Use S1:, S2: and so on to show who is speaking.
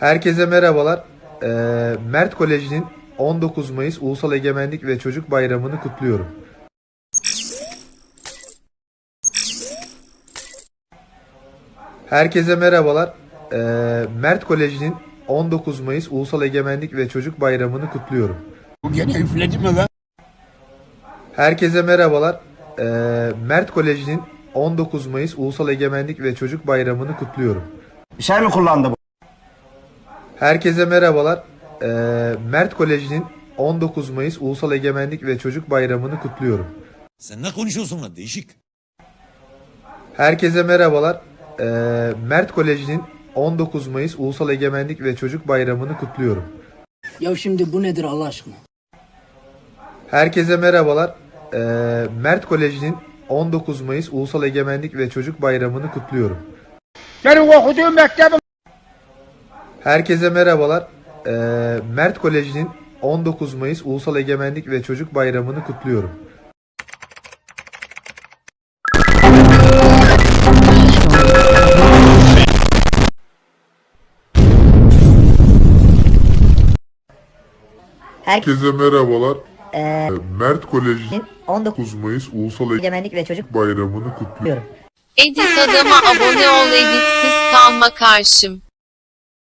S1: Herkese merhabalar. Ee, Mert Koleji'nin 19 Mayıs Ulusal Egemenlik ve Çocuk Bayramı'nı kutluyorum. Herkese merhabalar. Ee, Mert Koleji'nin 19 Mayıs Ulusal Egemenlik ve Çocuk Bayramı'nı kutluyorum.
S2: Bu gene üfledi mi lan?
S1: Herkese merhabalar. Ee, Mert Koleji'nin 19 Mayıs Ulusal Egemenlik ve Çocuk Bayramı'nı kutluyorum.
S3: Bir şey mi kullandı bu?
S1: Herkese merhabalar. Ee, Mert Koleji'nin 19 Mayıs Ulusal Egemenlik ve Çocuk Bayramı'nı kutluyorum.
S4: Sen ne konuşuyorsun lan değişik.
S1: Herkese merhabalar. Ee, Mert Koleji'nin 19 Mayıs Ulusal Egemenlik ve Çocuk Bayramı'nı kutluyorum.
S5: Ya şimdi bu nedir Allah aşkına?
S1: Herkese merhabalar. Ee, Mert Koleji'nin 19 Mayıs Ulusal Egemenlik ve Çocuk Bayramı'nı kutluyorum.
S2: Benim okuduğum mektebim
S1: Herkese merhabalar. Ee, Mert Koleji'nin 19 Mayıs Ulusal Egemenlik ve Çocuk Bayramı'nı kutluyorum.
S6: Herkese merhabalar. Ee, Mert Koleji
S7: 19
S6: 9 Mayıs Ulusal
S7: Egemenlik ve Çocuk
S6: Bayramı'nı kutluyor.
S7: diyorum.
S8: Edit adama abone ol editsiz kalma karşım.